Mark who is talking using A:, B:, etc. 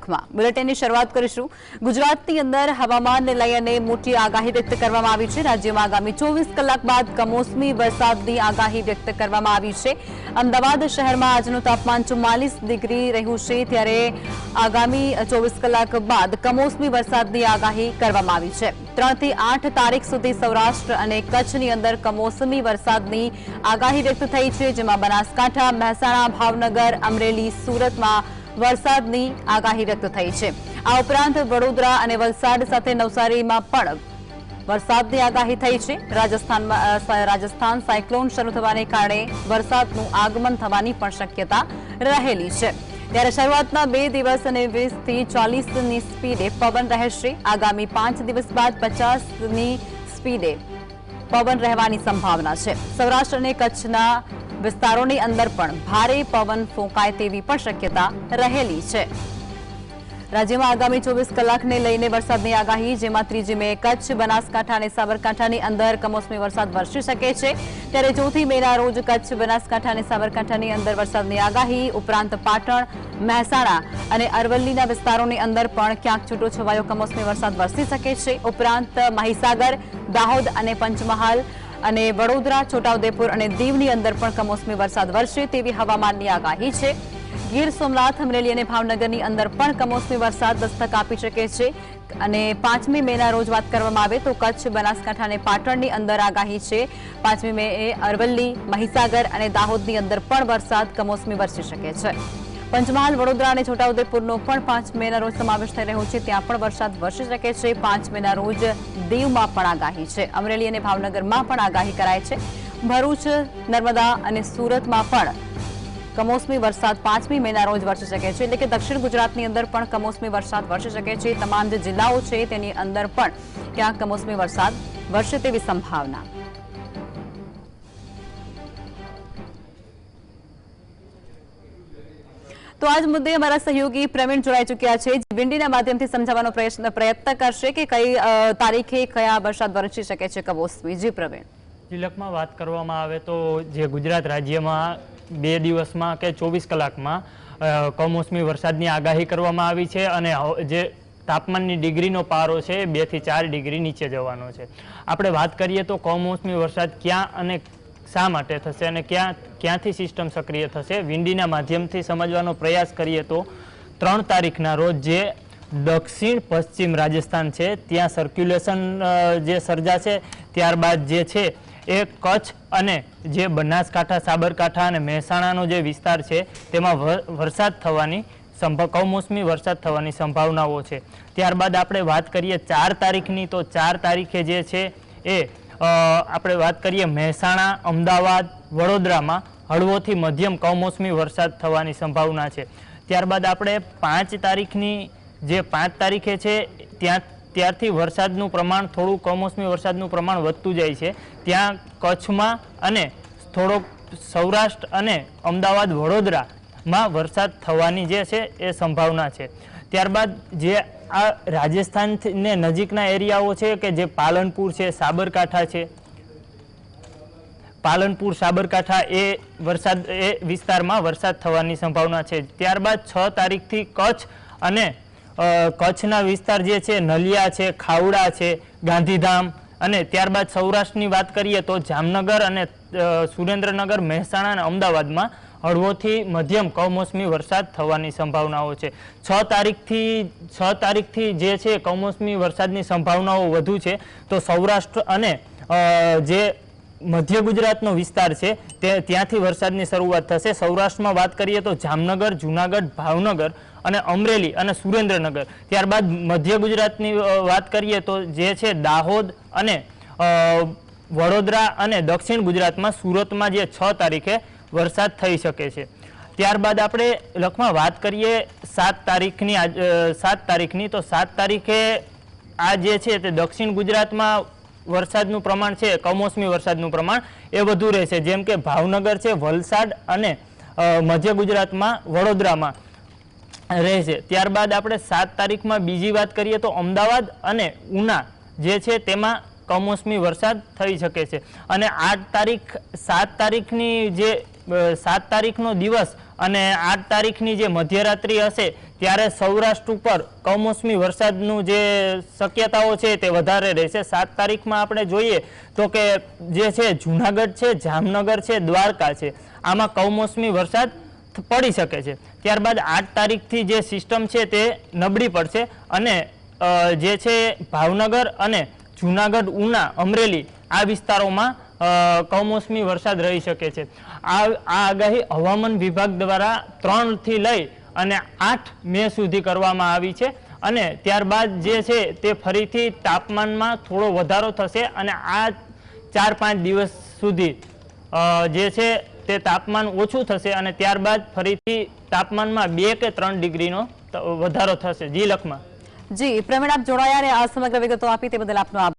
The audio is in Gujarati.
A: બુલેટિનની શરૂઆત કરીશું. ગુજરાતની અંદર હવામાનને લઈને મોટી આગાહી વ્યક્ત કરવામાં આવી છે. રાજ્યમાં આગામી ચોવીસ કલાક બાદ કમોસમી વરસાદની આગાહી વ્યક્ત કરવામાં આવી છે. અમદાવાદ શહેરમાં આજનું તાપમાન ચુમ્માલીસ ડિગ્રી રહ્યું છે. ત્યારે આગામી ચોવીસ કલાક બાદ કમોસમી વરસાદની આગાહી કરવામાં આવી છે. ત્રણથી આઠ તારીખ સુધી સૌરાષ્ટ્ર અને કચ્છની અંદર કમોસમી વરસાદની આગાહી વ્યક્ત થઈ છે. જેમાં બનાસકાંઠા, મહેસાણા, ભાવનગર, અમરેલી, સુરતમાં વરસાદની આગાહી વ્યક્ત થઈ છે. આ ઉપરાંત વડોદરા અને વલસાડ સાથે નવસારીમાં પણ વરસાદની આગાહી થઈ છે. રાજસ્થાનમાં રાજસ્થાન સાયક્લોન શરૂ થવાને કારણે વરસાદનું આગમન થવાની પણ શક્યતા રહેલી છે. ત્યારે શરૂઆતના બે દિવસ અને વીસથી ચાલીસની સ્પીડે પવન રહેશે. આગામી પાંચ દિવસ બાદ પચાસની સ્પીડે પવન રહેવાની સંભાવના છે. સૌરાષ્ટ્ર અને કચ્છના વિસ્તારોની અંદર પણ ભારે પવન ફૂંકાય તેવી પણ શક્યતા રહેલી છે. રાજ્યમાં આગામી ચોવીસ કલાકને લઈને વરસાદની આગાહી, જેમાં ત્રીજી મે કચ્છ, બનાસકાંઠા અને સાબરકાંઠાની અંદર કમોસમી વરસાદ વરસી શકે છે. ત્યારે ચોથી મેના રોજ કચ્છ, બનાસકાંઠા અને સાબરકાંઠાની અંદર વરસાદની આગાહી, ઉપરાંત પાટણ, મહેસાણા અને અરવલ્લીના વિસ્તારોની અંદર પણ ક્યાંક છૂટો છવાયો કમોસમી વરસાદ વરસી શકે છે. ઉપરાંત મહીસાગર, દાહોદ અને પંચમહાલ અને વડોદરા, છોટાઉદેપુર અને દીવની અંદર પણ કમોસમી વરસાદ વરસે તેવી હવામાનની આગાહી છે. ગીર સોમનાથ, અમરેલી અને ભાવનગરની અંદર પણ કમોસમી વરસાદ દસ્તક આપી શકે છે. અને પાંચમી મેના રોજ વાત કરવામાં આવે તો કચ્છ, બનાસકાંઠા અને પાટણની અંદર આગાહી છે. પાંચમી મે અરવલ્લી, મહીસાગર અને દાહોદની અંદર પણ વરસાદ કમોસમી વરસી શકે છે. પંચમહાલ, વડોદરા અને છોટાઉદેપુરનો પણ પાંચ મેના રોજ સમાવેશ થઈ રહ્યો છે. ત્યાં પણ વરસાદ વરસી શકે છે. પાંચ મેના રોજ દીવમાં પણ આગાહી છે. અમરેલી અને ભાવનગરમાં પણ આગાહી કરાય છે. ભરૂચ, નર્મદા અને સુરતમાં પણ કમોસમી વરસાદ પાંચમી મેના રોજ વરસી શકે છે. એટલે કે દક્ષિણ ગુજરાતની અંદર પણ કમોસમી વરસાદ વરસી શકે છે. તમામ જે જિલ્લાઓ છે તેની અંદર પણ ક્યાંક કમોસમી વરસાદ વરસે તેવી સંભાવના. તો આજ મુદ્દે અમારા સહયોગી પ્રવીણ જોડાઈ ચૂક્યા છે. વિંડીના માધ્યમથી સમજાવવાનો પ્રયત્ન કરશે કે કઈ તારીખે કયા વરસાદ વરસી શકે છે કમોસમી. જી પ્રવીણ.
B: તિલકમાં વાત કરવામાં આવે તો જે ગુજરાત રાજ્યમાં બે દિવસમાં કે ચોવીસ કલાકમાં કમોસમી વરસાદની આગાહી કરવામાં આવી છે અને જે તાપમાનની ડિગ્રીનો પારો છે બેથી ચાર ડિગ્રી નીચે જવાનો છે. આપણે વાત કરીએ તો કમોસમી વરસાદ ક્યાં અને શા માટે થશે અને ક્યાં ક્યાંથી સિસ્ટમ સક્રિય થશે? વિંડીના માધ્યમથી સમજવાનો પ્રયાસ કરીએ તો ત્રણ તારીખના રોજ જે દક્ષિણ પશ્ચિમ રાજસ્થાન છે, ત્યાં સર્ક્યુલેશન જે સર્જાશે ત્યારબાદ જે છે એ કચ્છ અને જે બનાસકાંઠા, સાબરકાંઠા અને મહેસાણાનો જે વિસ્તાર છે, તેમાં વર- વરસાદ થવાની સંભ, કમોસમી વરસાદ થવાની સંભાવનાઓ છે. ત્યારબાદ આપણે વાત કરીએ ચાર તારીખની, તો ચાર તારીખે જે છે એ આપણે વાત કરીએ મહેસાણા, અમદાવાદ, વડોદરામાં હળવોથી મધ્યમ કમોસમી વરસાદ થવાની સંભાવના છે. ત્યારબાદ આપણે પાંચ તારીખની જે પાંચ તારીખે છે, ત્યાં, ત્યારથી વરસાદનું પ્રમાણ, થોડું કમોસમી વરસાદનું પ્રમાણ વધતું જાય છે. ત્યાં કચ્છમાં અને થોડોક સૌરાષ્ટ્ર અને અમદાવાદ, વડોદરામાં વરસાદ થવાની જે છે, એ સંભાવના છે. ત્યારબાદ જે આ રાજસ્થાનને નજીકના એરિયાઓ છે કે જે પાલનપુર છે, સાબરકાંઠા છે? પાલનપુર, સાબરકાંઠા એ વરસાદ, એ વિસ્તારમાં વરસાદ થવાની સંભાવના છે. ત્યારબાદ છ તારીખથી કચ્છ અને કચ્છના વિસ્તાર જે છે, નલિયા છે, ખાવડા છે, ગાંધીધામ અને ત્યારબાદ સૌરાષ્ટ્રની વાત કરીએ તો જામનગર અને સુરેન્દ્રનગર, મહેસાણા અને અમદાવાદમાં હળવોથી મધ્યમ કમોસમી વરસાદ થવાની સંભાવનાઓ છે. છ તારીખથી છ તારીખથી જે છે કમોસમી વરસાદની સંભાવનાઓ વધુ છે. તો સૌરાષ્ટ્ર અને જે મધ્ય ગુજરાતનો વિસ્તાર છે, તે, ત્યાંથી વરસાદની શરૂઆત થશે. સૌરાષ્ટ્રમાં વાત કરીએ તો જામનગર, જુનાગઢ, ભાવનગર અને અમરેલી અને સુરેન્દ્રનગર. ત્યારબાદ મધ્ય ગુજરાતની વાત કરીએ તો જે છે દાહોદ અને વડોદરા અને દક્ષિણ ગુજરાતમાં સુરતમાં જે છ તારીખે વરસાદ થઈ શકે છે. ત્યારબાદ આપણે લખમાં વાત કરીએ સાત તારીખની સાત તારીખની. તો સાત તારીખે આ જે છે તે દક્ષિણ ગુજરાતમાં વરસાદનું પ્રમાણ છે, કમોસમી વરસાદનું પ્રમાણ, એ વધુ રહેશે. જેમ કે ભાવનગર છે, વલસાડ અને મધ્ય ગુજરાતમાં વડોદરામાં રહેશે. ત્યારબાદ આપણે સાત તારીખમાં બીજી વાત કરીએ તો અમદાવાદ અને ઉના જે છે તેમાં કમોસમી વરસાદ થઈ શકે છે. અને આઠ તારીખ, સાત તારીખની જે સાત તારીખનો દિવસ અને આઠ તારીખની જે મધ્યરાત્રિ હશે, ત્યારે સૌરાષ્ટ્ર ઉપર કમોસમી વરસાદનું જે શક્યતાઓ છે તે વધારે રહેશે. સાત તારીખમાં આપણે જોઈએ તો કે જે છે જુનાગઢ છે, જામનગર છે, દ્વારકા છે, આમાં કમોસમી વરસાદ પડી શકે છે. ત્યારબાદ આઠ તારીખથી જે સિસ્ટમ છે તે નબળી પડશે અને જે છે ભાવનગર અને જુનાગઢ, ઉના, અમરેલી આ વિસ્તારોમાં કમોસમી વરસાદ રહી શકે છે. આ આ આગાહી હવામાન વિભાગ દ્વારા ત્રણથી લઈ અને આઠ મે સુધી કરવામાં આવી છે અને ત્યારબાદ જે છે તે ફરીથી તાપમાનમાં થોડો વધારો થશે અને આ ચાર પાંચ દિવસ સુધી જે છે તે તાપમાન ઓછું થશે અને ત્યારબાદ ફરીથી તાપમાનમાં બે કે ત્રણ ડિગ્રીનો વધારો થશે. જી, લખમાં.
A: જી, પ્રવીણ, આપ જોડાયા અને આ સમગ્ર વિગતો આપી તે બદલ આપનો આભાર.